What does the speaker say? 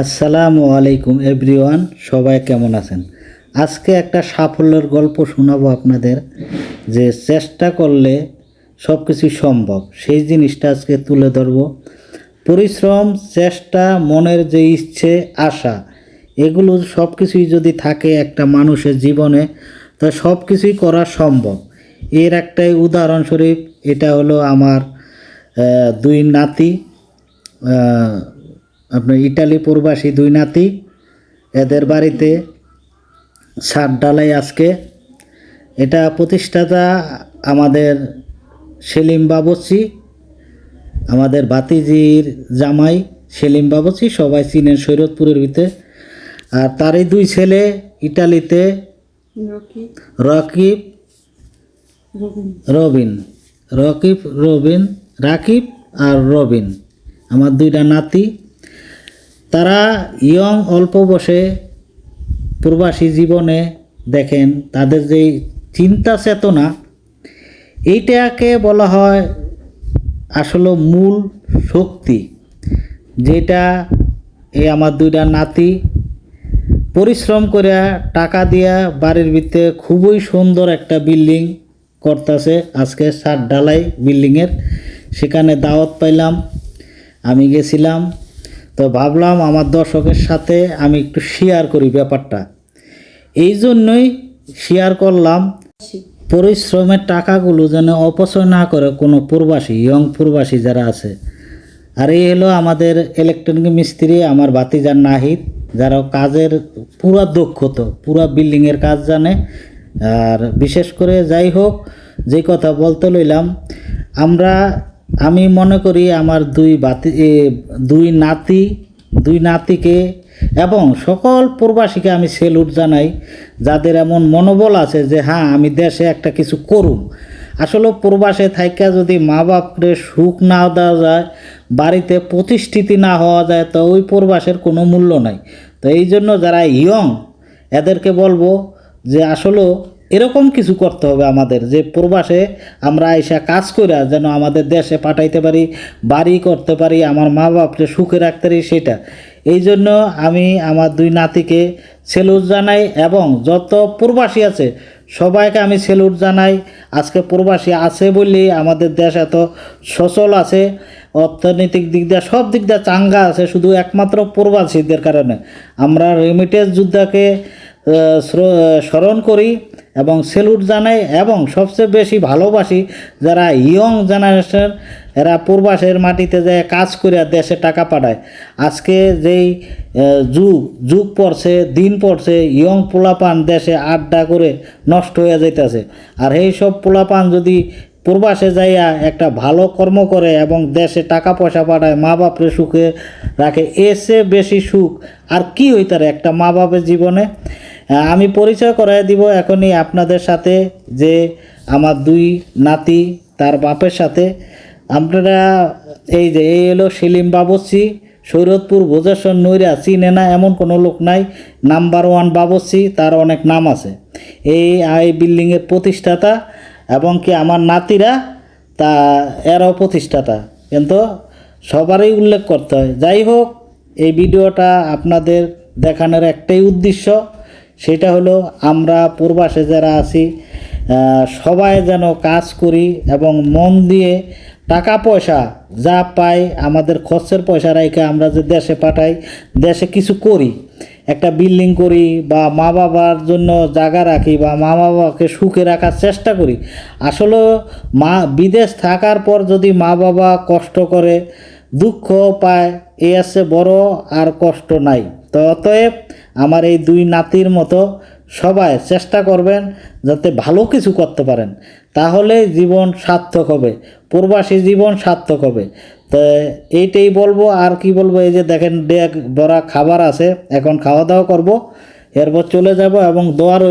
আসসালামু আলাইকুম এভরিওয়ান, সবাই কেমন আছেন? আজকে একটা সাফল্যের গল্প শোনাবো আপনাদের, যে চেষ্টা করলে সব কিছু সম্ভব। সেই জিনিসটা আজকে তুলে ধরবো। পরিশ্রম, চেষ্টা, মনের যে ইচ্ছে, আশা, এগুলো সব কিছুই যদি থাকে একটা মানুষের জীবনে, তা সব কিছুই করা সম্ভব। এর একটাই উদাহরণস্বরূপ, এটা হলো আমার দুই নাতি আপনার ইটালি প্রবাসী দুই নাতি এদের বাড়িতে সার ডালাই আজকে। এটা প্রতিষ্ঠাতা আমাদের সেলিম বাবচি আমাদের বাতিজির জামাই সেলিম বাবচি সবাই চিনেন সৈরতপুরের ভিতরে। আর তারই দুই ছেলে ইটালিতে রকিব রবিন। রবিন। রকিব রবিন রাকিব আর রবিন। আমার দুইটা নাতি তারা ইয়ং অল্প বসে প্রবাসী জীবনে দেখেন তাদের যে চিন্তা চেতনা, এইটাকে বলা হয় আসলে মূল শক্তি, যেটা এই আমার দুইটা নাতি পরিশ্রম করে টাকা দিয়া বাড়ির ভিতরে খুবই সুন্দর একটা বিল্ডিং করতেছে। আজকে সাত ঢালাই বিল্ডিংয়ের, সেখানে দাওয়াত পাইলাম, আমি গেছিলাম। তো ভাবলাম আমার দর্শকের সাথে আমি একটু শেয়ার করি ব্যাপারটা। এই জন্যই শেয়ার করলাম, পরিশ্রমের টাকাগুলো যেন অপচয় না করে কোনো প্রবাসী ইয়ং প্রবাসী যারা আছে। আর এই হলো আমাদের ইলেকট্রনিক মিস্ত্রি, আমার বাতিজার নাহিদ, যারা কাজের পুরা দক্ষতা, পুরা বিল্ডিংয়ের কাজ জানে। আর বিশেষ করে যাই হোক, যে কথা বলতে লইলাম, আমরা আমি মনে করি আমার দুই বাতি দুই নাতি, দুই নাতিকে এবং সকল প্রবাসীকে আমি সেলুট জানাই, যাদের এমন মনোবল আছে যে হ্যাঁ আমি দেশে একটা কিছু করুম। আসলে প্রবাসে থাইকা যদি মা বাপরে সুখ না দেওয়া যায়, বাড়িতে প্রতিষ্ঠিতি না হওয়া যায়, তো ওই প্রবাসের কোনো মূল্য নাই। তো এই জন্য যারা ইয়ং, এদেরকে বলব যে, আসলে এরকম কিছু করতে হবে আমাদের, যে প্রবাসে আমরা আইসা কাজ করে যেন আমাদের দেশে পাঠাইতে পারি, বাড়ি করতে পারি, আমার মা বাপকে সুখে রাখতে পারি সেটা। এই জন্য আমি আমার দুই নাতিকে সেলুট জানাই এবং যত প্রবাসী আছে, সবাইকে আমি সেলুট জানাই। আজকে প্রবাসী আছে বললেই আমাদের দেশ এত সচল আছে, অর্থনৈতিক দিক দিয়ে সব দিক দিয়ে চাঙ্গা আছে, শুধু একমাত্র প্রবাসীদের কারণে। আমরা রেমিটেন্স যোদ্ধাকে স্মরণ করি। এবং সেলুট জানাই এবং সবচেয়ে বেশি ভালোবাসি যারা ইয়ং জেনারেশন এরা পূর্বাসের মাটিতে যায় কাজ করে দেশে টাকা পাঠায়। আজকে যেই যুগ যুগ পড়ছে, দিন পড়ছে ইয়ং পোলাপান দেশে আড্ডা করে নষ্ট হয়ে যাইতেছে। আর এই সব পোলাপান যদি প্রবাসে যাইয়া একটা ভালো কর্ম করে এবং দেশে টাকা পয়সা পাঠায়, মা বাপরে সুখে রাখে এসে বেশি সুখ আর কি হইতারে একটা মা বাপের জীবনে? আমি পরিচয় করাই দিব এখনই আপনাদের সাথে যে আমার দুই নাতি, তার বাপের সাথে। আপনারা এই যে, এই হলো সেলিম বাবসি সৈরতপুর ভোজেশ্বর নৈরা, চিনে না এমন কোনো লোক নাই। নাম্বার ওয়ান বাবসি তার অনেক নাম আছে। এই এই বিল্ডিংয়ের প্রতিষ্ঠাতা এবং কি আমার নাতিরা, তা এরাও প্রতিষ্ঠাতা। কিন্তু সবারই উল্লেখ করতে হয়। যাই হোক, এই ভিডিওটা আপনাদের দেখানোর একটাই উদ্দেশ্য। সেটা হলো আমরা পূর্বাসে যারা আছি সবাই যেন কাজ করি এবং মন দিয়ে টাকা পয়সা যা পাই, আমাদের খরচের পয়সা রাইখে আমরা যে দেশে পাঠাই, দেশে কিছু করি। একটা বিল্ডিং করি বা মা বাবার জন্য জায়গা রাখি বা মা বাবাকে সুখে রাখার চেষ্টা করি। আসলে মা, বিদেশ থাকার পর যদি মা বাবা কষ্ট করে, দুঃখ পায়, এ আছে বড় আর কষ্ট নাই। তো অতএব আমার এই দুই নাতির মতো সবাই চেষ্টা করবেন যাতে ভালো কিছু করতে পারেন। তাহলে জীবন সার্থক হবে, প্রবাসী জীবন সার্থক হবে। তো এইটাই বলব, আর কি বলব, এই যে দেখেন ডেক বড়া খাবার আছে, এখন খাওয়া দাওয়া করব, এরপর চলে যাব এবং দোয়া রইল